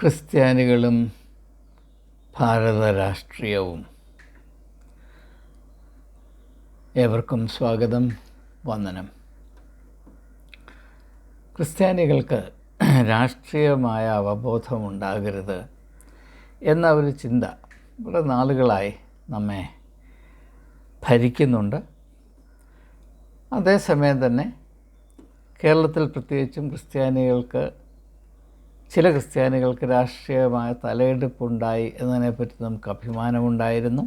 ക്രിസ്ത്യാനികളും ഭാരത രാഷ്ട്രീയവും ഏവർക്കും സ്വാഗതം വന്ദനം. ക്രിസ്ത്യാനികൾക്ക് രാഷ്ട്രീയമായ അവബോധം ഉണ്ടാകരുത് എന്ന ഒരു ചിന്ത ഇവിടെ നാളുകളായി നമ്മെ ഭരിക്കുന്നുണ്ട്. അതേസമയം തന്നെ കേരളത്തിൽ പ്രത്യേകിച്ചും ക്രിസ്ത്യാനികൾക്ക് ചില ക്രിസ്ത്യാനികൾക്ക് രാഷ്ട്രീയമായ തലയെടുപ്പുണ്ടായി എന്നതിനെപ്പറ്റി നമുക്ക് അഭിമാനമുണ്ടായിരുന്നു.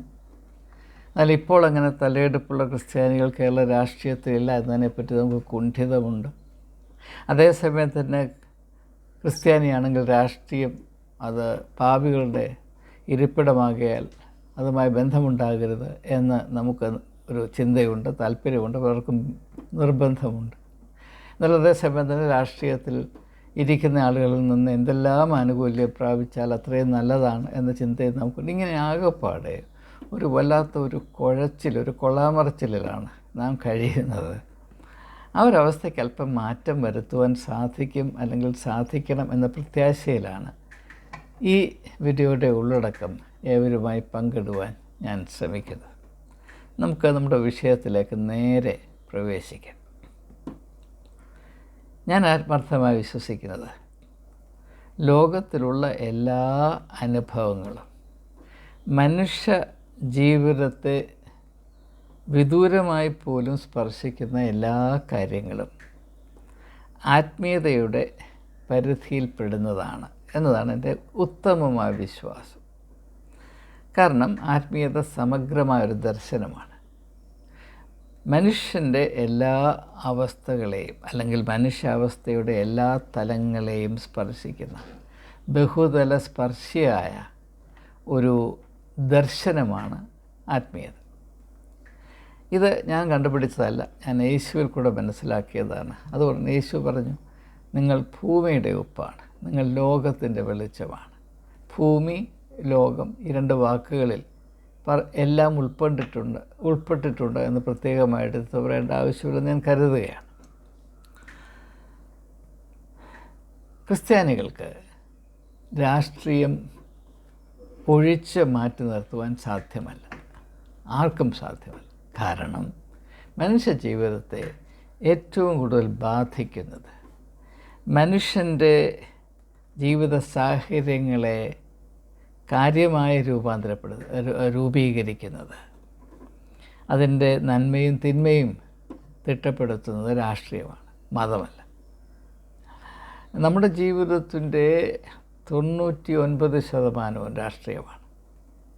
എന്നാൽ ഇപ്പോൾ അങ്ങനെ തലയെടുപ്പുള്ള ക്രിസ്ത്യാനികൾ കേരള രാഷ്ട്രീയത്തിലില്ല എന്നതിനെപ്പറ്റി നമുക്ക് കുണ്ഠിതമുണ്ട്. അതേസമയം തന്നെ ക്രിസ്ത്യാനിയാണെങ്കിൽ രാഷ്ട്രീയം അത് പാപികളുടെ ഇരിപ്പിടമാകിയാൽ അതുമായി ബന്ധമുണ്ടാകരുത് എന്ന് നമുക്ക് ഒരു ചിന്തയുണ്ട് താല്പര്യമുണ്ട് പലർക്കും നിർബന്ധമുണ്ട്. എന്നാൽ അതേസമയം തന്നെ രാഷ്ട്രീയത്തിൽ ഇരിക്കുന്ന ആളുകളിൽ നിന്ന് എന്തെല്ലാം ആനുകൂല്യം പ്രാപിച്ചാൽ അത്രയും നല്ലതാണ് എന്ന ചിന്തയിൽ നമുക്കുണ്ട്. ഇങ്ങനെ ആകെപ്പാടെ ഒരു വല്ലാത്ത ഒരു കുഴച്ചിൽ ഒരു കൊള്ളാമറച്ചിലാണ് നാം കഴിയുന്നത്. ആ ഒരവസ്ഥയ്ക്ക് അല്പം മാറ്റം വരുത്തുവാൻ സാധിക്കും അല്ലെങ്കിൽ സാധിക്കണം എന്ന പ്രത്യാശയിലാണ് ഈ വീഡിയോയുടെ ഉള്ളടക്കം ഏവരുമായി പങ്കിടുവാൻ ഞാൻ ശ്രമിക്കുന്നത്. നമുക്ക് നമ്മുടെ വിഷയത്തിലേക്ക് നേരെ പ്രവേശിക്കാം. ഞാൻ ആത്മാർത്ഥമായി വിശ്വസിക്കുന്നത്. ലോകത്തിലുള്ള എല്ലാ അനുഭവങ്ങളും മനുഷ്യ ജീവിതത്തെ വിദൂരമായി പോലും സ്പർശിക്കുന്ന എല്ലാ കാര്യങ്ങളും ആത്മീയതയുടെ പരിധിയിൽപ്പെടുന്നതാണ് എന്നതാണ് എന്റെ ഉത്തമമായ വിശ്വാസം. കാരണം ആത്മീയത സമഗ്രമായൊരു ദർശനമാണ്. മനുഷ്യന്റെ എല്ലാ അവസ്ഥകളെയും അല്ലെങ്കിൽ മനുഷ്യാവസ്ഥയുടെ എല്ലാ തലങ്ങളെയും സ്പർശിക്കുന്ന ബഹുതല സ്പർശിയായ ഒരു ദർശനമാണ് ആത്മീയത. ഇത് ഞാൻ കണ്ടുപിടിച്ചതല്ല ഞാൻ യേശുവിൽ കൂടെ മനസ്സിലാക്കിയതാണ്. അതുകൊണ്ട് യേശു പറഞ്ഞു നിങ്ങൾ ഭൂമിയുടെ ഉപ്പാണ് നിങ്ങൾ ലോകത്തിന്റെ വെളിച്ചമാണ്. ഭൂമി ലോകം ഈ രണ്ട് വാക്കുകളിൽ എല്ലാം ഉൾപ്പെട്ടിട്ടുണ്ട് ഉൾപ്പെട്ടിട്ടുണ്ട് എന്ന് പ്രത്യേകമായിട്ട് പറയേണ്ട ആവശ്യമില്ലെന്ന് ഞാൻ കരുതുകയാണ്. ക്രിസ്ത്യാനികൾക്ക് രാഷ്ട്രീയം ഒഴിച്ച് മാറ്റി നിർത്തുവാൻ സാധ്യമല്ല. ആർക്കും സാധ്യമല്ല. കാരണം മനുഷ്യ ജീവിതത്തെ ഏറ്റവും കൂടുതൽ ബാധിക്കുന്നത് മനുഷ്യന്റെ ജീവിത സാഹചര്യങ്ങളെ കാര്യമായി രൂപാന്തരപ്പെടുന്നത് രൂപീകരിക്കുന്നത്. അതിന്റെ നന്മയും തിന്മയും തിട്ടപ്പെടുത്തുന്നത് രാഷ്ട്രീയമാണ് മതമല്ല. നമ്മുടെ ജീവിതത്തിന്റെ തൊണ്ണൂറ്റി ഒൻപത് ശതമാനവും രാഷ്ട്രീയമാണ്.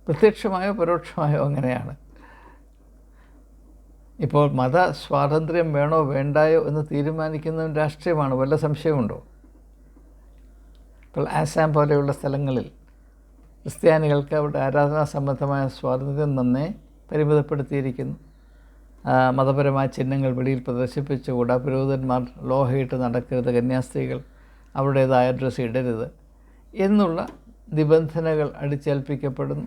പ്രത്യക്ഷമായോ പരോക്ഷമായോ അങ്ങനെയാണ്. ഇപ്പോൾ മത സ്വാതന്ത്ര്യം വേണോ വേണ്ടായോ എന്ന് തീരുമാനിക്കുന്നതും രാഷ്ട്രീയമാണ് വല്ല സംശയമുണ്ടോ? ഇപ്പോൾ ആസാം പോലെയുള്ള സ്ഥലങ്ങളിൽ ക്രിസ്ത്യാനികൾക്ക് അവരുടെ ആരാധനാ സംബന്ധമായ സ്വാതന്ത്ര്യം നന്നേ പരിമിതപ്പെടുത്തിയിരിക്കുന്നു. മതപരമായ ചിഹ്നങ്ങൾ വെളിയിൽ പ്രദർശിപ്പിച്ചുകൂടാ പുരോഹിതന്മാർ ലോഹയിട്ട് നടക്കരുത് കന്യാസ്ത്രീകൾ അവരുടേതായ ഡ്രസ്സ് ഇടരുത് എന്നുള്ള നിബന്ധനകൾ അടിച്ചേൽപ്പിക്കപ്പെടുന്നു.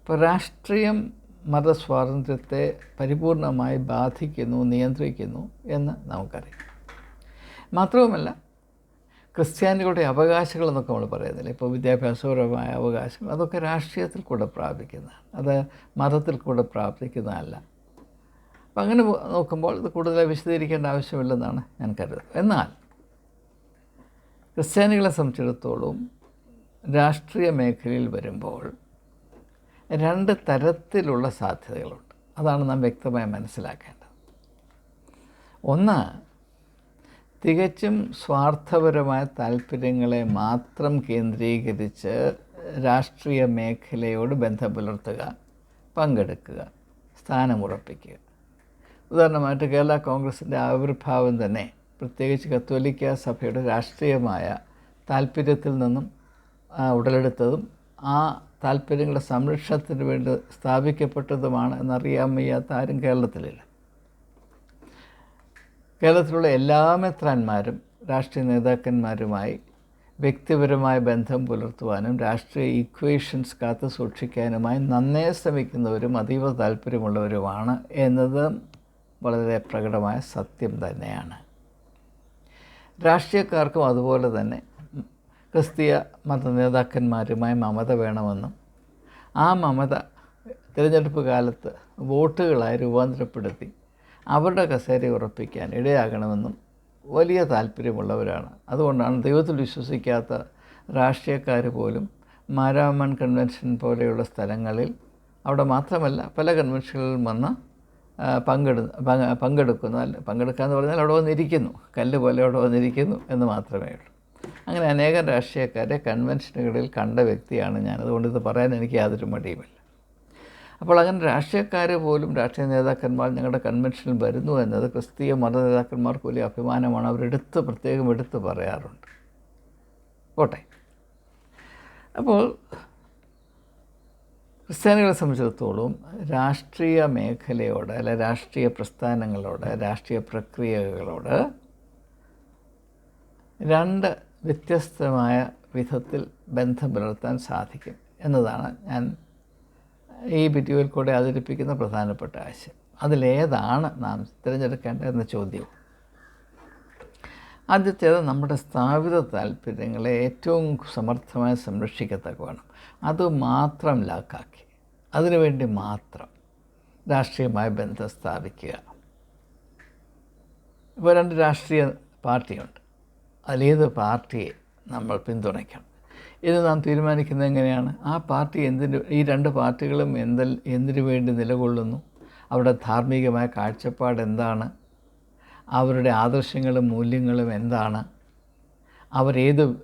ഇപ്പോൾ രാഷ്ട്രീയം മതസ്വാതന്ത്ര്യത്തെ പരിപൂർണമായി ബാധിക്കുന്നു നിയന്ത്രിക്കുന്നു എന്ന് നമുക്കറിയാം. മാത്രവുമല്ല ക്രിസ്ത്യാനികളുടെ അവകാശങ്ങൾ എന്നൊക്കെ നമ്മൾ പറയുന്നില്ല? ഇപ്പോൾ വിദ്യാഭ്യാസപരമായ അവകാശങ്ങൾ അതൊക്കെ രാഷ്ട്രീയത്തിൽ കൂടെ പ്രാപിക്കുന്നതാണ്. അത് മതത്തിൽ കൂടെ പ്രാപിക്കുന്നതല്ല. അപ്പം അങ്ങനെ നോക്കുമ്പോൾ ഇത് കൂടുതൽ വിശദീകരിക്കേണ്ട ആവശ്യമില്ലെന്നാണ് ഞാൻ കരുതുന്നത്. എന്നാൽ ക്രിസ്ത്യാനികളെ സംബന്ധിച്ചിടത്തോളം രാഷ്ട്രീയ മേഖലയിൽ വരുമ്പോൾ രണ്ട് തരത്തിലുള്ള സാധ്യതകളുണ്ട്. അതാണ് നാം വ്യക്തമായി മനസ്സിലാക്കേണ്ടത്. ഒന്ന് തികച്ചും സ്വാർത്ഥപരമായ താല്പര്യങ്ങളെ മാത്രം കേന്ദ്രീകരിച്ച് രാഷ്ട്രീയ മേഖലയോട് ബന്ധം പുലർത്തുക പങ്കെടുക്കുക സ്ഥാനമുറപ്പിക്കുക. ഉദാഹരണമായിട്ട് കേരള കോൺഗ്രസിന്റെ ആവിർഭാവം തന്നെ പ്രത്യേകിച്ച് കത്തോലിക്ക സഭയുടെ രാഷ്ട്രീയമായ താല്പര്യത്തിൽ നിന്നും ഉടലെടുത്തതും ആ താല്പര്യങ്ങളുടെ സംരക്ഷണത്തിന് വേണ്ടി സ്ഥാപിക്കപ്പെട്ടതുമാണ് എന്നറിയാൻ വയ്യാത്ത ആരും കേരളത്തിലില്ല. കേരളത്തിലുള്ള എല്ലാ മെത്രാന്മാരും രാഷ്ട്രീയ നേതാക്കന്മാരുമായി വ്യക്തിപരമായ ബന്ധം പുലർത്തുവാനും രാഷ്ട്രീയ ഇക്വേഷൻസ് കാത്തു സൂക്ഷിക്കാനുമായി നന്നേ ശ്രമിക്കുന്നവരും അതീവ താല്പര്യമുള്ളവരുമാണ് എന്നത് വളരെ പ്രകടമായ സത്യം തന്നെയാണ്. രാഷ്ട്രീയക്കാർക്കും അതുപോലെ തന്നെ ക്രിസ്തീയ മത നേതാക്കന്മാരുമായി മമത വേണമെന്നും ആ മമത തിരഞ്ഞെടുപ്പ് കാലത്ത് വോട്ടുകളായി രൂപാന്തരപ്പെടുത്തി അവരുടെ കസേര ഉറപ്പിക്കാൻ ഇടയാകണമെന്നും വലിയ താല്പര്യമുള്ളവരാണ്. അതുകൊണ്ടാണ് ദൈവത്തിൽ വിശ്വസിക്കാത്ത രാഷ്ട്രീയക്കാർ പോലും മാരാമൺ കൺവെൻഷൻ പോലെയുള്ള സ്ഥലങ്ങളിൽ അവിടെ മാത്രമല്ല പല കൺവെൻഷനുകളിലും വന്ന് പങ്കെടു പങ്കെ- പങ്കെടുക്കുന്നു. അല്ല പങ്കെടുക്കുക എന്ന് പറഞ്ഞാൽ അവിടെ വന്നിരിക്കുന്നു. കല്ല് പോലെ അവിടെ വന്നിരിക്കുന്നു എന്ന് മാത്രമേ ഉള്ളൂ. അങ്ങനെ അനേകം രാഷ്ട്രീയക്കാരെ കൺവെൻഷനുകളിൽ കണ്ട വ്യക്തിയാണ് ഞാൻ അതുകൊണ്ട് ഇത് പറയാൻ എനിക്ക് യാതൊരു മടിയുമില്ല. അപ്പോൾ അങ്ങനെ രാഷ്ട്രീയക്കാർ പോലും രാഷ്ട്രീയ നേതാക്കന്മാർ ഞങ്ങളുടെ കൺവെൻഷനിൽ വരുന്നു എന്നത് ക്രിസ്തീയ മത നേതാക്കന്മാർക്ക് വലിയ അഭിമാനമാണ്. അവരെടുത്ത് പ്രത്യേകം എടുത്ത് പറയാറുണ്ട്. പോട്ടെ. അപ്പോൾ ക്രിസ്ത്യാനികളെ സംബന്ധിച്ചിടത്തോളം രാഷ്ട്രീയ മേഖലയോട് അല്ലെ രാഷ്ട്രീയ പ്രസ്ഥാനങ്ങളോട് രാഷ്ട്രീയ പ്രക്രിയകളോട് രണ്ട് വ്യത്യസ്തമായ വിധത്തിൽ ബന്ധം പുലർത്താൻ സാധിക്കും എന്നതാണ് ഞാൻ ഈ വീഡിയോയിൽ കൂടെ അവതരിപ്പിക്കുന്ന പ്രധാനപ്പെട്ട ആശയം. അതിലേതാണ് നാം തിരഞ്ഞെടുക്കേണ്ടത് എന്ന ചോദ്യം. ആദ്യത്തേത് നമ്മുടെ സ്ഥാപിത താല്പര്യങ്ങളെ ഏറ്റവും സമർത്ഥമായി സംരക്ഷിക്കത്തക്ക വേണം അത് മാത്രം ലാക്കാക്കി. അതിനുവേണ്ടി മാത്രം രാഷ്ട്രീയമായ ബന്ധം സ്ഥാപിക്കുക. ഇപ്പോൾ രണ്ട് രാഷ്ട്രീയ പാർട്ടിയുണ്ട്. അതിലേത് പാർട്ടിയെ നമ്മൾ പിന്തുണയ്ക്കണം? ഇത് നാം തീരുമാനിക്കുന്നത് എങ്ങനെയാണ്? ആ പാർട്ടി എന്തിന് ഈ രണ്ട് പാർട്ടികളും എന്തിൽ എന്തിനു വേണ്ടി നിലകൊള്ളുന്നു? അവരുടെ ധാർമ്മികമായ കാഴ്ചപ്പാട് എന്താണ്? അവരുടെ ആദർശങ്ങളും മൂല്യങ്ങളും എന്താണ്? അവരേത്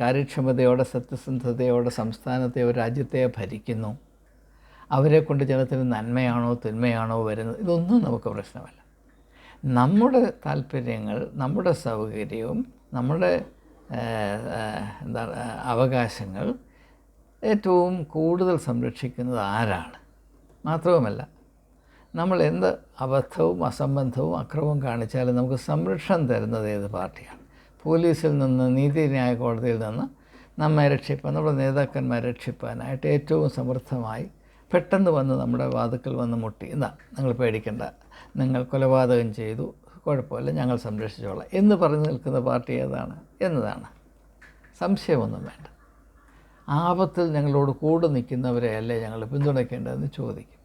കാര്യക്ഷമതയോടെ സത്യസന്ധതയോടെ സംസ്ഥാനത്തെ ഒരു രാജ്യത്തെ ഭരിക്കുന്നു? അവരെ കൊണ്ട് ജനത്തിന് നന്മയാണോ തിന്മയാണോ വരുന്നത്? ഇതൊന്നും നമുക്ക് പ്രശ്നമല്ല. നമ്മുടെ താല്പര്യങ്ങൾ നമ്മുടെ സൗകര്യവും നമ്മുടെ എന്താണ് അവകാശങ്ങൾ ഏറ്റവും കൂടുതൽ സംരക്ഷിക്കുന്നത് ആരാണ്? മാത്രവുമല്ല നമ്മൾ എന്ത് അബദ്ധവും അസംബന്ധവും അക്രമവും കാണിച്ചാലും നമുക്ക് സംരക്ഷണം തരുന്നത് ഏത് പാർട്ടിയാണ്? പോലീസിൽ നിന്ന് നീതിന്യായ കോടതിയിൽ നിന്ന് നമ്മെ രക്ഷിപ്പാൻ നമ്മുടെ നേതാക്കന്മാരെ രക്ഷിപ്പാനായിട്ട് ഏറ്റവും സമൃദ്ധമായി പെട്ടെന്ന് വന്ന് നമ്മുടെ വാതുക്കൽ വന്ന് മുട്ടി. എന്നാ നിങ്ങൾ പേടിക്കേണ്ട. നിങ്ങൾ കൊലപാതകം ചെയ്തു കുഴപ്പമില്ല ഞങ്ങൾ സംരക്ഷിച്ചോളാം. എന്ന് പറഞ്ഞു നിൽക്കുന്ന പാർട്ടി ഏതാണ്? എന്നതാണ്. സംശയമൊന്നും വേണ്ട. ആപത്തിൽ ഞങ്ങളോട് കൂടെ നിൽക്കുന്നവരെ അല്ലേ ഞങ്ങൾ പിന്തുണയ്ക്കേണ്ടതെന്ന് ചോദിക്കും.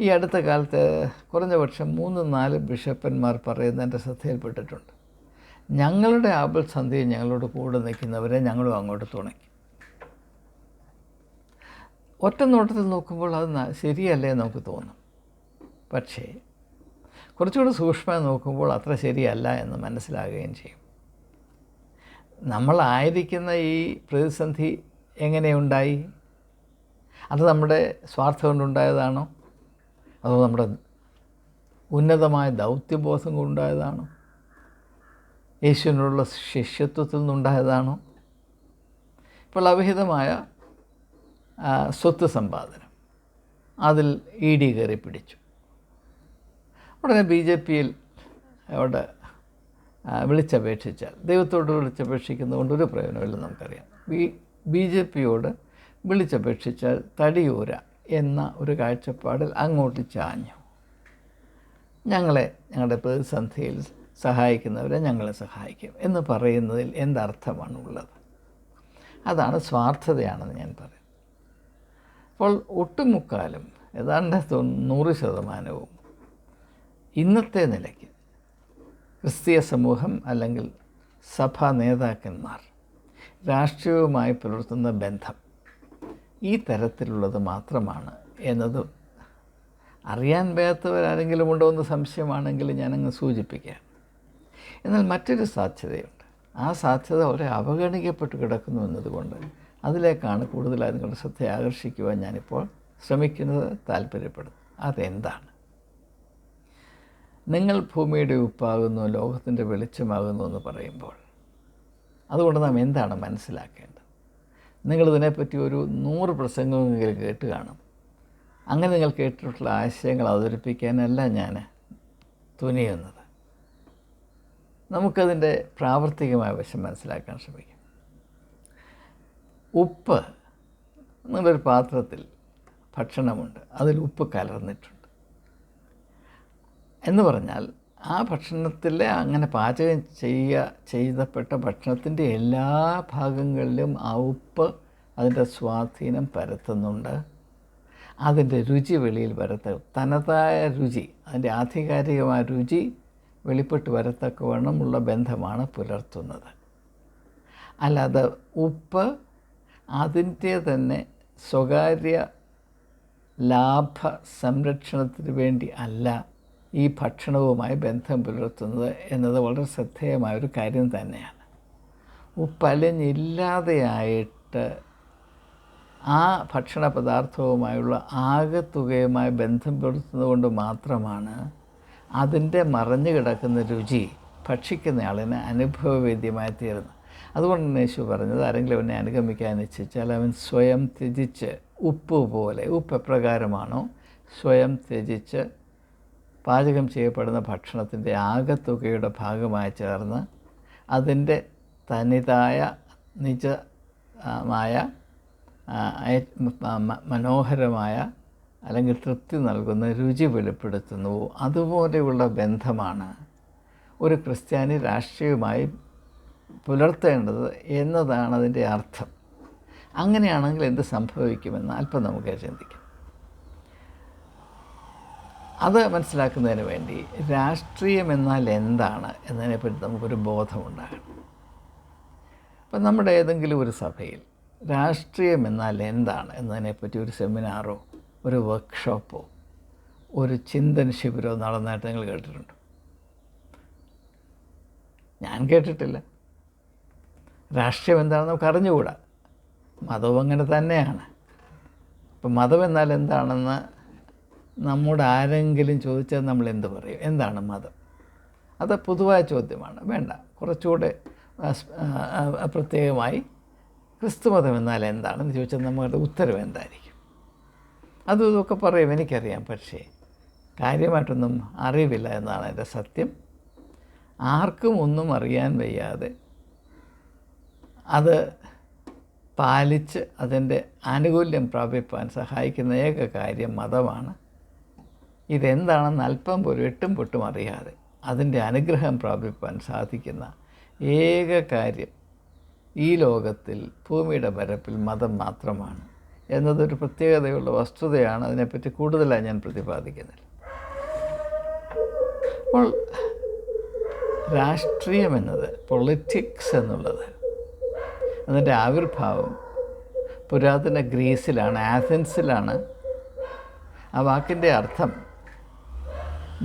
ഈ അടുത്ത കാലത്ത് കുറഞ്ഞ പക്ഷം മൂന്ന് നാല് ബിഷപ്പന്മാർ പറയുന്നത് എന്റെ ശ്രദ്ധയിൽപ്പെട്ടിട്ടുണ്ട്. ഞങ്ങളുടെ ആപൽ സന്ധിയിൽ ഞങ്ങളോട് കൂടെ നിൽക്കുന്നവരെ ഞങ്ങളും അങ്ങോട്ട് തുണയ്ക്കും. ഒറ്റ നോട്ടത്തിൽ നോക്കുമ്പോൾ അത് ശരിയല്ലേ നമുക്ക് തോന്നും. പക്ഷേ കുറച്ചുകൂടി സൂക്ഷ്മമായി നോക്കുമ്പോൾ അത്ര ശരിയല്ല എന്ന് മനസ്സിലാകുകയും ചെയ്യും. നമ്മളായിരിക്കുന്ന ഈ പ്രതിസന്ധി എങ്ങനെയുണ്ടായി? അത് നമ്മുടെ സ്വാർത്ഥം കൊണ്ടുണ്ടായതാണോ? അതോ നമ്മുടെ ഉന്നതമായ ദൗത്യബോധം കൊണ്ടുണ്ടായതാണോ? യേശുവിനുള്ള ശിഷ്യത്വത്തിൽ നിന്നുണ്ടായതാണോ? ഇപ്പോൾ അവിഹിതമായ സ്വത്ത് സമ്പാദനം. അതിൽ ഇ ഡി കയറി പിടിച്ചു. ഉടനെ ബി ജെ പിയിൽ അവിടെ വിളിച്ചപേക്ഷിച്ചാൽ ദൈവത്തോട് വിളിച്ചപേക്ഷിക്കുന്നതുകൊണ്ട് ഒരു പ്രയോജനമില്ലെന്ന് നമുക്കറിയാം. ബി ബി ജെ പിയോട് വിളിച്ചപേക്ഷിച്ചാൽ തടിയൂര എന്ന ഒരു കാഴ്ചപ്പാടിൽ അങ്ങോട്ട് ചാഞ്ഞു. ഞങ്ങളെ ഞങ്ങളുടെ പ്രതിസന്ധിയിൽ സഹായിക്കുന്നവരെ ഞങ്ങളെ സഹായിക്കും എന്ന് പറയുന്നതിൽ എന്തർത്ഥമാണ് ഉള്ളത് അതാണ് സ്വാർത്ഥതയാണെന്ന് ഞാൻ പറയും. അപ്പോൾ ഒട്ടുമുക്കാലും ഏതാണ്ട് തൊണ്ണൂറ് ശതമാനവും ഇന്നത്തെ നിലയ്ക്ക് ക്രിസ്തീയ സമൂഹം അല്ലെങ്കിൽ സഭാ നേതാക്കന്മാർ രാഷ്ട്രീയവുമായി പുലർത്തുന്ന ബന്ധം ഈ തരത്തിലുള്ളത് മാത്രമാണ് എന്നത് അറിയാൻ വയ്യാത്തവരാരെങ്കിലും ഉണ്ടോ എന്ന് സംശയമാണെങ്കിൽ ഞാനങ്ങ് സൂചിപ്പിക്കാം. എന്നാൽ മറ്റൊരു സാധ്യതയുണ്ട്. ആ സാധ്യത വളരെ അവഗണിക്കപ്പെട്ട് കിടക്കുന്നു എന്നതുകൊണ്ട് അതിലേക്കാണ് കൂടുതലായി നിങ്ങളുടെ ശ്രദ്ധ ആകർഷിക്കുവാൻ ഞാനിപ്പോൾ ശ്രമിക്കുന്നത് താല്പര്യപ്പെടുന്നു അതെന്താണ്? നിങ്ങൾ ഭൂമിയുടെ ഉപ്പാകുന്നു ലോകത്തിന്റെ വെളിച്ചമാകുന്നു എന്ന് പറയുമ്പോൾ അതുകൊണ്ട് നാം എന്താണ് മനസ്സിലാക്കേണ്ടത്? നിങ്ങളിതിനെപ്പറ്റി ഒരു നൂറ് പ്രസംഗമെങ്കിലും കേട്ട് കാണും. അങ്ങനെ നിങ്ങൾ കേട്ടിട്ടുള്ള ആശയങ്ങൾ അവതരിപ്പിക്കാനല്ല ഞാൻ തുനിയുന്നത്. നമുക്കതിന്റെ പ്രാവർത്തികമായ വശം മനസ്സിലാക്കാൻ ശ്രമിക്കാം. ഉപ്പ് നിങ്ങളൊരു പാത്രത്തിൽ ഭക്ഷണമുണ്ട് അതിൽ ഉപ്പ് കലർന്നിട്ടുണ്ട്. എന്ന് പറഞ്ഞാൽ ആ ഭക്ഷണത്തിൽ അങ്ങനെ പാചകം ചെയ്യുക ചെയ്തപ്പെട്ട ഭക്ഷണത്തിന്റെ എല്ലാ ഭാഗങ്ങളിലും ആ ഉപ്പ് അതിന്റെ സ്വാധീനം പരത്തുന്നുണ്ട്. അതിന്റെ രുചി വെളിയിൽ വരത്ത തനതായ രുചി അതിന്റെ ആധികാരികമായ രുചി വെളിപ്പെട്ട് വരത്തക്കവണ്ണമുള്ള ബന്ധമാണ് പുലർത്തുന്നത്. അല്ലാതെ ഉപ്പ് അതിന്റെ തന്നെ സ്വകാര്യ ലാഭ സംരക്ഷണത്തിന് വേണ്ടി അല്ല. ഈ ഭക്ഷണവുമായി ബന്ധം പുലർത്തുന്നത് എന്നത് വളരെ ശ്രദ്ധേയമായൊരു കാര്യം തന്നെയാണ്. ഉപ്പലിഞ്ഞില്ലാതെയായിട്ട് ആ ഭക്ഷണ പദാർത്ഥവുമായുള്ള ആകെത്തുകയുമായി ബന്ധം പുലർത്തുന്നത് കൊണ്ട് മാത്രമാണ് അതിന്റെ മറഞ്ഞു കിടക്കുന്ന രുചി ഭക്ഷിക്കുന്നയാളിന് അനുഭവവേദ്യമായി തീരുന്നത്. അതുകൊണ്ട് തന്നെ യേശു പറഞ്ഞത് ആരെങ്കിലും അവനെ അനുഗമിക്കാൻ ഇച്ഛിച്ചാൽ അവൻ സ്വയം ത്യജിച്ച് ഉപ്പ് പോലെ ഉപ്പ് എപ്രകാരമാണോ? സ്വയം ത്യജിച്ച് പാചകം ചെയ്യപ്പെടുന്ന ഭക്ഷണത്തിന്റെ ആകത്തുകയുടെ ഭാഗമായി ചേർന്ന് അതിന്റെ തനിതായ നിജമായ മനോഹരമായ അല്ലെങ്കിൽ തൃപ്തി നൽകുന്ന രുചി വെളിപ്പെടുത്തുന്നുവോ അതുപോലെയുള്ള ബന്ധമാണ് ഒരു ക്രിസ്ത്യാനി രാഷ്ട്രീയവുമായി പുലർത്തേണ്ടത് എന്നതാണ് അതിന്റെ അർത്ഥം. അങ്ങനെയാണെങ്കിൽ എന്ത് സംഭവിക്കുമെന്ന് അല്പം നമുക്ക് ചിന്തിക്കാം. അത് മനസ്സിലാക്കുന്നതിന് വേണ്ടി രാഷ്ട്രീയം എന്നാൽ എന്താണ് എന്നതിനെപ്പറ്റി നമുക്കൊരു ബോധമുണ്ടാകണം. അപ്പം നമ്മുടെ ഏതെങ്കിലും ഒരു സഭയിൽ രാഷ്ട്രീയം എന്നാൽ എന്താണ് എന്നതിനെപ്പറ്റി ഒരു സെമിനാറോ ഒരു വർക്ക്ഷോപ്പോ ഒരു ചിന്തൻ ശിബിരോ നടന്നായിട്ട് നിങ്ങൾ കേട്ടിട്ടുണ്ട്? ഞാൻ കേട്ടിട്ടില്ല. രാഷ്ട്രീയം എന്താണെന്ന് നമുക്ക് അറിഞ്ഞുകൂടാ. മതവും അങ്ങനെ തന്നെയാണ്. അപ്പം മതം എന്നാൽ എന്താണെന്ന് നമ്മോട് ആരെങ്കിലും ചോദിച്ചാൽ നമ്മൾ എന്ത് പറയും? എന്താണ് മതം? അത് പൊതുവായ ചോദ്യമാണ്. വേണ്ട. കുറച്ചുകൂടെ പ്രത്യേകമായി ക്രിസ്തുമതം എന്നാൽ എന്താണെന്ന് ചോദിച്ചാൽ നമ്മളുടെ ഉത്തരവ് എന്തായിരിക്കും? അതും ഇതൊക്കെ പറയും. എനിക്കറിയാം. പക്ഷേ കാര്യമായിട്ടൊന്നും അറിവില്ല എന്നാണ് എന്റെ സത്യം. ആർക്കും ഒന്നും അറിയാൻ വയ്യാതെ അത് പാലിച്ച് അതിന്റെ ആനുകൂല്യം പ്രാപിപ്പാൻ സഹായിക്കുന്ന ഏക കാര്യം മതമാണ്. ഇതെന്താണെന്ന് അല്പം പോലും എട്ടും പൊട്ടും അറിയാതെ അതിന്റെ അനുഗ്രഹം പ്രാപിപ്പാൻ സാധിക്കുന്ന ഏക കാര്യം ഈ ലോകത്തിൽ ഭൂമിയുടെ പരപ്പിൽ മതം മാത്രമാണ്. എന്നതൊരു പ്രത്യേകതയുള്ള വസ്തുതയാണ്. അതിനെപ്പറ്റി കൂടുതലായി ഞാൻ പ്രതിപാദിക്കുന്നില്ല. അപ്പോൾ രാഷ്ട്രീയം എന്നത് പൊളിറ്റിക്സ് എന്നുള്ളത് അതിന്റെ ആവിർഭാവം പുരാതന ഗ്രീസിലാണ് ആഥൻസിലാണ്. ആ വാക്കിന്റെ അർത്ഥം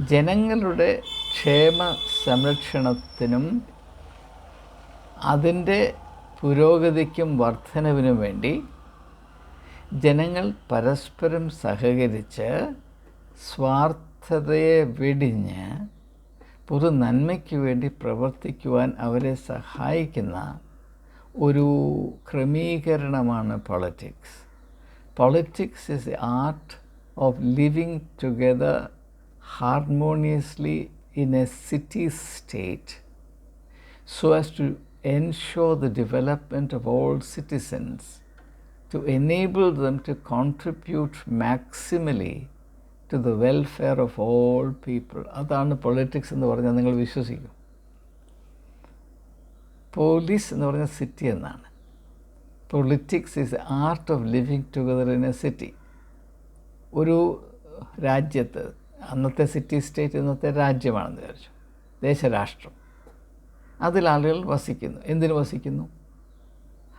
ജനങ്ങളുടെ ക്ഷേമ സംരക്ഷണത്തിനും അതിന്റെ പുരോഗതിക്കും വർധനവിനും വേണ്ടി ജനങ്ങൾ പരസ്പരം സഹകരിച്ച് സ്വാർത്ഥതയെ വെടിഞ്ഞ് പൊതു നന്മയ്ക്ക് വേണ്ടി പ്രവർത്തിക്കുവാൻ അവരെ സഹായിക്കുന്ന ഒരു ക്രമീകരണമാണ് politics politics is art of living together harmoniously in a city state so as to ensure the development of all citizens, to enable them to contribute maximally to the welfare of all people. അതാണ് politics എന്ന് പറഞ്ഞാൽ നിങ്ങൾ വിശ്വസിക്കും. Polis എന്ന് പറഞ്ഞ city എന്നാണ്. Politics is art of living together in a city ഒരു രാജ്യത്ത് അന്നത്തെ സിറ്റി സ്റ്റേറ്റ് ഇന്നത്തെ രാജ്യമാണെന്ന് വിചാരിച്ചു. ദേശരാഷ്ട്രം. അതിൽ ആളുകൾ വസിക്കുന്നു. എന്തിനു വസിക്കുന്നു?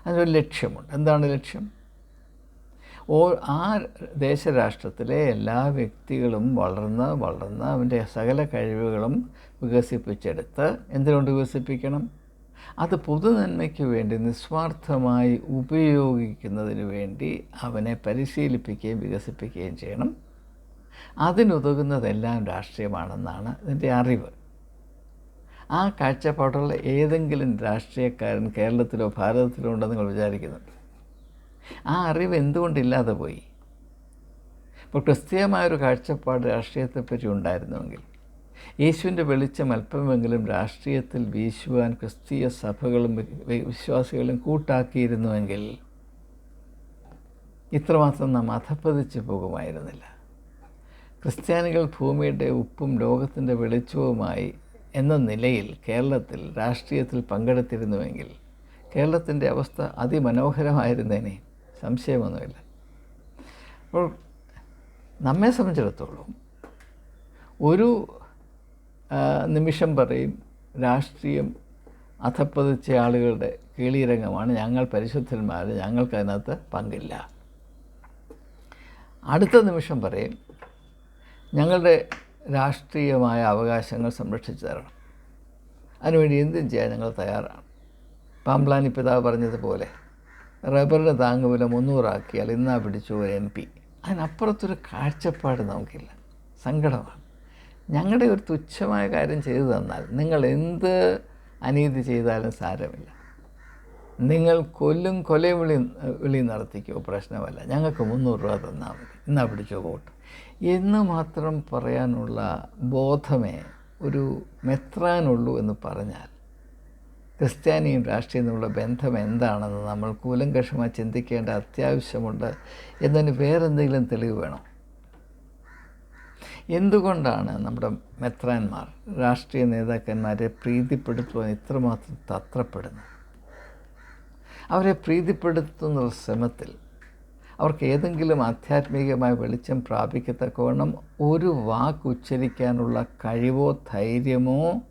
അതിനൊരു ലക്ഷ്യമുണ്ട്. എന്താണ് ലക്ഷ്യം? ഓ ആ ദേശരാഷ്ട്രത്തിലെ എല്ലാ വ്യക്തികളും വളർന്ന് വളർന്ന് അവന്റെ സകല കഴിവുകളും വികസിപ്പിച്ചെടുത്ത് എന്തിനുകൊണ്ട് വികസിപ്പിക്കണം? അത് പൊതുനന്മയ്ക്ക് വേണ്ടി നിസ്വാർത്ഥമായി ഉപയോഗിക്കുന്നതിന് വേണ്ടി അവനെ പരിശീലിപ്പിക്കുകയും വികസിപ്പിക്കുകയും ചെയ്യണം. അതിനുതകുന്നതെല്ലാം രാഷ്ട്രീയമാണെന്നാണ് ഇതിന്റെ അറിവ്. ആ കാഴ്ചപ്പാടുള്ള ഏതെങ്കിലും രാഷ്ട്രീയക്കാരൻ കേരളത്തിലോ ഭാരതത്തിലോ ഉണ്ടെന്ന് നിങ്ങൾ വിചാരിക്കുന്നുണ്ട്. ആ അറിവ് എന്തുകൊണ്ടില്ലാതെ പോയി? ഇപ്പോൾ ക്രിസ്തീയമായൊരു കാഴ്ചപ്പാട് രാഷ്ട്രീയത്തെപ്പറ്റി ഉണ്ടായിരുന്നുവെങ്കിൽ യേശുവിന്റെ വെളിച്ചം അല്പമെങ്കിലും രാഷ്ട്രീയത്തിൽ വീശുവാൻ ക്രിസ്തീയ സഭകളും വിശ്വാസികളും കൂട്ടാക്കിയിരുന്നുവെങ്കിൽ ഇത്രമാത്രം നാം അധപ്പതിച്ച് പോകുമായിരുന്നില്ല. ക്രിസ്ത്യാനികൾ ഭൂമിയുടെ ഉപ്പും ലോകത്തിന്റെ വെളിച്ചവുമായി എന്ന നിലയിൽ കേരളത്തിൽ രാഷ്ട്രീയത്തിൽ പങ്കെടുത്തിരുന്നുവെങ്കിൽ കേരളത്തിന്റെ അവസ്ഥ അതിമനോഹരമായിരുന്നേനെ. സംശയമൊന്നുമില്ല. അപ്പോൾ നമ്മെ സംബന്ധിച്ചിടത്തോളം ഒരു നിമിഷം പറയും രാഷ്ട്രീയം അധപ്പതിച്ച ആളുകളുടെ കീളിരംഗമാണ് ഞങ്ങൾ പരിശുദ്ധന്മാർ ഞങ്ങൾക്കതിനകത്ത് പങ്കില്ല. അടുത്ത നിമിഷം പറയും ഞങ്ങളുടെ രാഷ്ട്രീയമായ അവകാശങ്ങൾ സംരക്ഷിച്ചു തരണം. അതിനുവേണ്ടി എന്തും ചെയ്യാൻ ഞങ്ങൾ തയ്യാറാണ്. പാമ്പ്ലാനി പിതാവ് പറഞ്ഞതുപോലെ റബ്ബറിന് താങ്ങുവില മുന്നൂറാക്കിയാൽ ഇന്നാ പിടിച്ചു ഒരു എം പി. അതിനപ്പുറത്തൊരു കാഴ്ചപ്പാട് നമുക്കില്ല. സങ്കടമാണ്. ഞങ്ങളുടെ ഒരു തുച്ഛമായ കാര്യം ചെയ്തു തന്നാൽ നിങ്ങൾ എന്ത് അനീതി ചെയ്താലും സാരമില്ല. നിങ്ങൾ കൊല്ലും കൊലയും വിളി വിളി നടത്തിക്കോ പ്രശ്നമല്ല. ഞങ്ങൾക്ക് മുന്നൂറ് രൂപ തന്നാൽ മതി. ഇന്നാ പിടിച്ചോ വോട്ട്. എന്ന് മാത്രം പറയാനുള്ള ബോധമേ ഒരു മെത്രാനുള്ളൂ എന്ന് പറഞ്ഞാൽ. ക്രിസ്ത്യാനിയും രാഷ്ട്രീയം തമ്മിലുള്ള ബന്ധം എന്താണെന്ന് നമ്മൾ കൂലങ്കഷമായി ചിന്തിക്കേണ്ട അത്യാവശ്യമുണ്ട് എന്നതിന് വേറെന്തെങ്കിലും തെളിവ് വേണം? എന്തുകൊണ്ടാണ് നമ്മുടെ മെത്രാന്മാർ രാഷ്ട്രീയ നേതാക്കന്മാരെ പ്രീതിപ്പെടുത്തുവാൻ ഇത്രമാത്രം തത്രപ്പെടുന്നത്? അവരെ പ്രീതിപ്പെടുത്തുന്ന ശ്രമത്തിൽ അവർക്ക് ഏതെങ്കിലും ആധ്യാത്മികമായ വെളിച്ചം പ്രാപിക്കത്തക്കവണ്ണം ഒരു വാക്ക് ഉച്ചരിക്കാനുള്ള കഴിവോ ധൈര്യമോ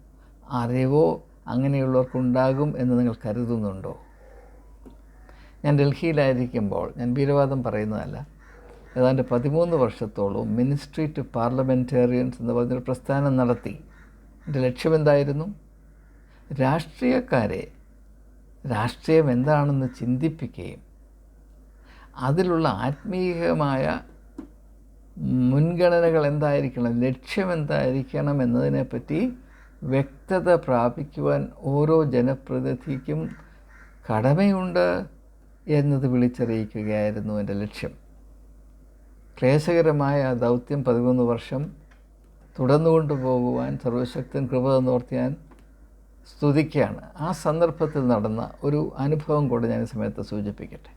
അറിവോ അങ്ങനെയുള്ളവർക്കുണ്ടാകും എന്ന് നിങ്ങൾ കരുതുന്നുണ്ടോ? ഞാൻ ഡൽഹിയിലായിരിക്കുമ്പോൾ ഞാൻ വീരവാദം പറയുന്നതല്ല. ഏതാണ്ട് പതിമൂന്ന് വർഷത്തോളം മിനിസ്ട്രി ടു പാർലമെന്റേറിയൻസ് എന്ന് പറഞ്ഞൊരു പ്രസ്ഥാനം നടത്തി. എന്റെ ലക്ഷ്യമെന്തായിരുന്നു? രാഷ്ട്രീയക്കാരെ രാഷ്ട്രീയം എന്താണെന്ന് ചിന്തിപ്പിക്കുകയും അതിലുള്ള ആത്മീയമായ മുൻഗണനകൾ എന്തായിരിക്കണം ലക്ഷ്യം എന്തായിരിക്കണം എന്നതിനെപ്പറ്റി വ്യക്തത പ്രാപിക്കുവാൻ ഓരോ ജനപ്രതിനിധിക്കും കടമയുണ്ട് എന്നത് വിളിച്ചറിയിക്കുകയായിരുന്നു എന്റെ ലക്ഷ്യം. ക്ലേശകരമായ ദൗത്യം പതിമൂന്ന് വർഷം തുടർന്നുകൊണ്ടു പോകുവാൻ സർവശക്തൻ കൃപ തന്നോർത്ത് ഞാൻ സ്തുതിക്കുകയാണ്. ആ സന്ദർഭത്തിൽ നടന്ന ഒരു അനുഭവം കൂടെ ഞാൻ ഈ സമയത്ത് സൂചിപ്പിക്കട്ടെ.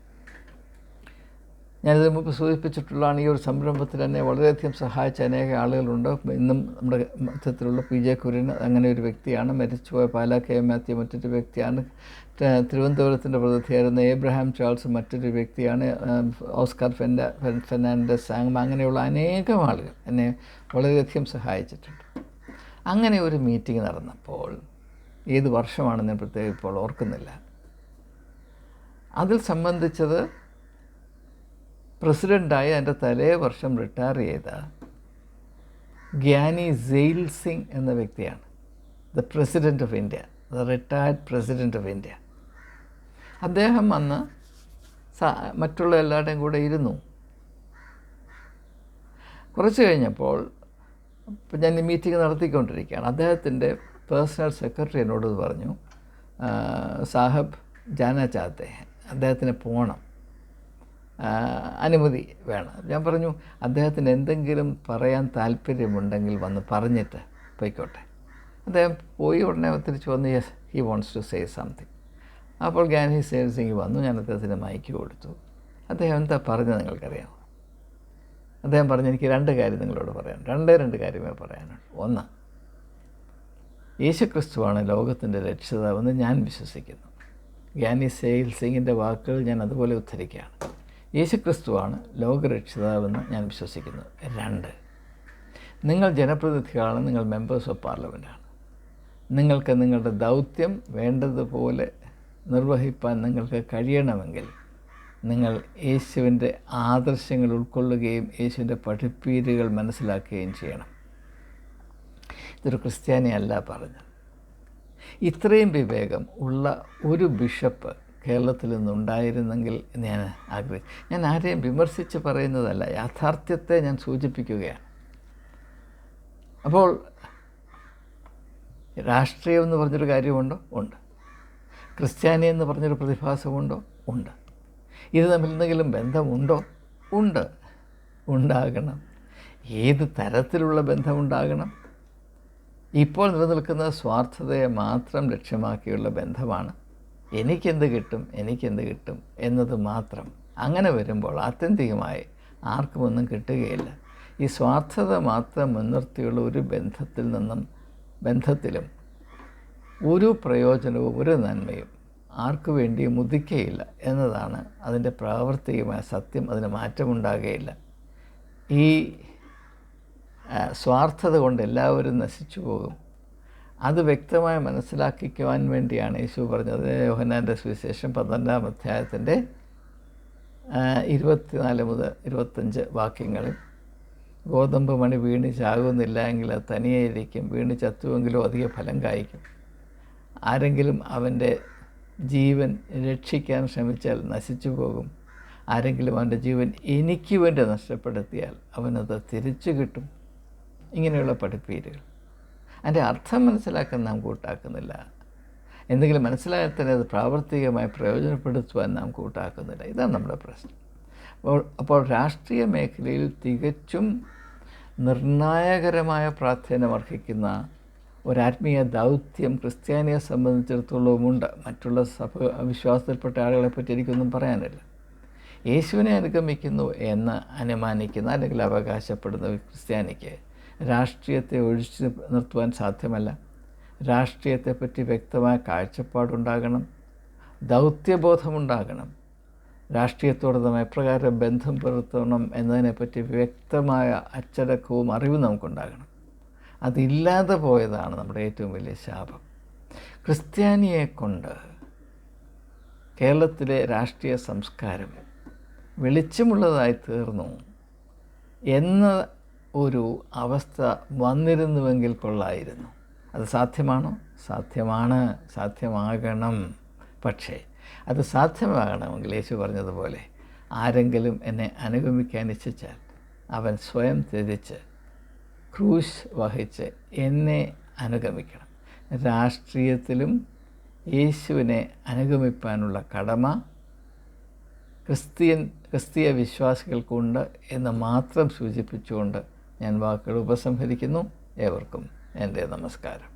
ഞാനിത് മുമ്പ് സൂചിപ്പിച്ചിട്ടുള്ളതാണ് ഈ ഒരു സംരംഭത്തിൽ എന്നെ വളരെയധികം സഹായിച്ച അനേക ആളുകളുണ്ട്. ഇന്നും നമ്മുടെ മധ്യത്തിലുള്ള പി ജെ കുര്യൻ അങ്ങനെ ഒരു വ്യക്തിയാണ്. മരിച്ചുപോയ പാലാ കെ എം മാത്യു മറ്റൊരു വ്യക്തിയാണ്. തിരുവനന്തപുരത്തിന്റെ പ്രതിനിധിയായിരുന്ന ഏബ്രഹാം ചാൾസ് മറ്റൊരു വ്യക്തിയാണ്. ഓസ്കാർ ഫെൻഡ ഫെൻ- ഫെർണാണ്ടസ് സാങ്മ അങ്ങനെയുള്ള അനേകം ആളുകൾ എന്നെ വളരെയധികം സഹായിച്ചിട്ടുണ്ട്. അങ്ങനെ ഒരു മീറ്റിംഗ് നടന്നപ്പോൾ ഏത് വർഷമാണെന്ന് ഞാൻ പ്രത്യേകം ഇപ്പോൾ ഓർക്കുന്നില്ല. അതിൽ സംബന്ധിച്ചത് പ്രസിഡന്റായി അതിന്റെ തലേ വർഷം റിട്ടയർ ചെയ്ത ഗ്യാനി സെയിൽ സിംഗ് എന്ന വ്യക്തിയാണ്. The president of India the retired president of India. അദ്ദേഹം അന്ന് മറ്റുള്ള എല്ലാവരുടെയും കൂടെ ഇരുന്നു. കുറച്ച് കഴിഞ്ഞപ്പോൾ ഇപ്പം ഞാൻ മീറ്റിംഗ് നടത്തിക്കൊണ്ടിരിക്കുകയാണ്. അദ്ദേഹത്തിന്റെ പേഴ്സണൽ സെക്രട്ടറി എന്നോട് പറഞ്ഞു "ആ, സാഹബ് ജാന ചാത്തെ അദ്ദേഹത്തിന് പോകണം. അനുമതി വേണം. ഞാൻ പറഞ്ഞു അദ്ദേഹത്തിന് എന്തെങ്കിലും പറയാൻ താല്പര്യമുണ്ടെങ്കിൽ വന്ന് പറഞ്ഞിട്ട് പോയിക്കോട്ടെ. അദ്ദേഹം പോയി ഉടനെ തിരിച്ച് വന്ന് yes he wants to say something അപ്പോൾ ഗാന്ധി സേൽ സിംഗ് വന്നു ഞാൻ അദ്ദേഹത്തിന് മൈക്ക് കൊടുത്തു. അദ്ദേഹം എന്താ പറഞ്ഞത് നിങ്ങൾക്കറിയാം അദ്ദേഹം പറഞ്ഞു എനിക്ക് രണ്ട് കാര്യം നിങ്ങളോട് പറയാൻ രണ്ടേ രണ്ട് കാര്യമേ പറയാനുള്ളൂ. ഒന്ന് യേശുക്രിസ്തുവാണ് ലോകത്തിന്റെ രക്ഷിതാവെന്ന് ഞാൻ വിശ്വസിക്കുന്നു. ഗ്യാനി സെയിൽ സിംഗിന്റെ വാക്കുകൾ ഞാൻ അതുപോലെ ഉദ്ധരിക്കുകയാണ്. യേശുക്രിസ്തുവാണ് ലോകരക്ഷിതാവെന്ന് ഞാൻ വിശ്വസിക്കുന്നു. രണ്ട് നിങ്ങൾ ജനപ്രതിനിധികളാണ് നിങ്ങൾ മെമ്പേഴ്സ് ഓഫ് പാർലമെന്റാണ് നിങ്ങൾക്ക് നിങ്ങളുടെ ദൗത്യം വേണ്ടതുപോലെ നിർവഹിപ്പാൻ നിങ്ങൾക്ക് കഴിയണമെങ്കിൽ നിങ്ങൾ യേശുവിന്റെ ആദർശങ്ങൾ ഉൾക്കൊള്ളുകയും യേശുവിന്റെ പഠിപ്പീരുകൾ മനസ്സിലാക്കുകയും ചെയ്യണം. ഇതൊരു ക്രിസ്ത്യാനിയല്ല പറഞ്ഞത്. ഇത്രയും വിവേകം ഉള്ള ഒരു ബിഷപ്പ് കേരളത്തിൽ നിന്നുണ്ടായിരുന്നെങ്കിൽ ഞാൻ ആഗ്രഹിച്ചു ഞാൻ ആരെയും വിമർശിച്ച് പറയുന്നതല്ല യാഥാർത്ഥ്യത്തെ ഞാൻ സൂചിപ്പിക്കുകയാണ്. അപ്പോൾ രാഷ്ട്രീയം എന്ന് പറഞ്ഞൊരു കാര്യമുണ്ടോ? ഉണ്ട്. ക്രിസ്ത്യാനി എന്ന് പറഞ്ഞൊരു പ്രതിഭാസമുണ്ടോ? ഉണ്ട്. ഇത് തമ്മിൽ എന്തെങ്കിലും ബന്ധമുണ്ടോ? ഉണ്ട്. ഉണ്ടാകണം. ഏത് തരത്തിലുള്ള ബന്ധമുണ്ടാകണം? ഇപ്പോൾ നിലനിൽക്കുന്ന സ്വാർത്ഥതയെ മാത്രം ലക്ഷ്യമാക്കിയുള്ള ബന്ധമാണ് എനിക്കെന്ത് കിട്ടും എനിക്കെന്ത് കിട്ടും എന്നത് മാത്രം അങ്ങനെ വരുമ്പോൾ ആത്യന്തികമായി ആർക്കുമൊന്നും കിട്ടുകയില്ല. ഈ സ്വാർത്ഥത മാത്രം മുൻനിർത്തിയുള്ള ഒരു ബന്ധത്തിൽ നിന്നും ബന്ധത്തിലും ഒരു പ്രയോജനവും ഒരു നന്മയും ആർക്കു വേണ്ടിയും ഉദിക്കയില്ല എന്നതാണ് അതിന്റെ പ്രാവർത്തികമായ സത്യം അതിന് മാറ്റമുണ്ടാകുകയില്ല ഈ സ്വാർത്ഥത കൊണ്ട് എല്ലാവരും നശിച്ചു പോകും. അത് വ്യക്തമായി മനസ്സിലാക്കിക്കുവാൻ വേണ്ടിയാണ് യേശു പറഞ്ഞത്. യോഹനാന്റെ സുവിശേഷം പന്ത്രണ്ടാം അധ്യായത്തിന്റെ ഇരുപത്തിനാല് മുതൽ ഇരുപത്തഞ്ച് വാക്യങ്ങളിൽ ഗോതമ്പ് മണി വീണ് ചാകുന്നില്ല എങ്കിൽ അത് ഇരിക്കും വീണ് ചത്തുവെങ്കിലും അധിക ഫലം കായ്ക്കും. ആരെങ്കിലും അവന്റെ ജീവൻ രക്ഷിക്കാൻ ശ്രമിച്ചാൽ നശിച്ചു പോകും ആരെങ്കിലും അവന്റെ ജീവൻ എനിക്ക് വേണ്ടി നഷ്ടപ്പെടുത്തിയാൽ അവനത് തിരിച്ചു കിട്ടും. ഇങ്ങനെയുള്ള പഠിപ്പീരുകൾ. അതിന്റെ അർത്ഥം മനസ്സിലാക്കാൻ നാം കൂട്ടാക്കുന്നില്ല. എന്തെങ്കിലും മനസ്സിലായാൽ തന്നെ അത് പ്രാവർത്തികമായി പ്രയോജനപ്പെടുത്തുവാൻ നാം കൂട്ടാക്കുന്നില്ല. ഇതാണ് നമ്മുടെ പ്രശ്നം. അപ്പോൾ അപ്പോൾ രാഷ്ട്രീയ മേഖലയിൽ തികച്ചും നിർണായകരമായ പ്രാധാന്യം അർഹിക്കുന്ന ഒരാത്മീയ ദൗത്യം ക്രിസ്ത്യാനിയെ സംബന്ധിച്ചിടത്തോളവുമുണ്ട് മറ്റുള്ള സഭ വിശ്വാസത്തിൽപ്പെട്ട ആളുകളെ പറ്റി എനിക്കൊന്നും പറയാനില്ല. യേശുവിനെ അനുഗമിക്കുന്നു എന്ന് അനുമാനിക്കുന്ന അല്ലെങ്കിൽ അവകാശപ്പെടുന്ന ക്രിസ്ത്യാനിക്ക് രാഷ്ട്രീയത്തെ ഒഴിച്ചു നിർത്തുവാൻ സാധ്യമല്ല. രാഷ്ട്രീയത്തെപ്പറ്റി വ്യക്തമായ കാഴ്ചപ്പാടുണ്ടാകണം. ദൗത്യബോധമുണ്ടാകണം. രാഷ്ട്രീയത്തോട് നാം എപ്രകാരം ബന്ധം പുലർത്തണം എന്നതിനെപ്പറ്റി വ്യക്തമായ അച്ചടക്കവും അറിവും നമുക്കുണ്ടാകണം. അതില്ലാതെ പോയതാണ് നമ്മുടെ ഏറ്റവും വലിയ ശാപം. ക്രിസ്ത്യാനിയെ കൊണ്ട് കേരളത്തിലെ രാഷ്ട്രീയ സംസ്കാരം വെളിച്ചമുള്ളതായി തീർന്നു എന്ന ഒരു അവസ്ഥ വന്നിരുന്നുവെങ്കിൽ കൊള്ളായിരുന്നു. അത് സാധ്യമാണോ? സാധ്യമാണ്. സാധ്യമാകണം. പക്ഷേ അത് സാധ്യമാകണമെങ്കിൽ യേശു പറഞ്ഞതുപോലെ ആരെങ്കിലും എന്നെ അനുഗമിക്കാൻ ഇച്ഛിച്ചാൽ അവൻ സ്വയം ത്യജിച്ച് ക്രൂശ് വഹിച്ച് എന്നെ അനുഗമിക്കണം. രാഷ്ട്രീയത്തിലും യേശുവിനെ അനുഗമിപ്പാനുള്ള കടമ ക്രിസ്ത്യൻ ക്രിസ്തീയ വിശ്വാസികൾക്കുണ്ട് എന്ന് മാത്രം സൂചിപ്പിച്ചുകൊണ്ട് ഞാൻ വാക്കുകൾ ഉപസംഹരിക്കുന്നു. ഏവർക്കും എന്റെ നമസ്കാരം.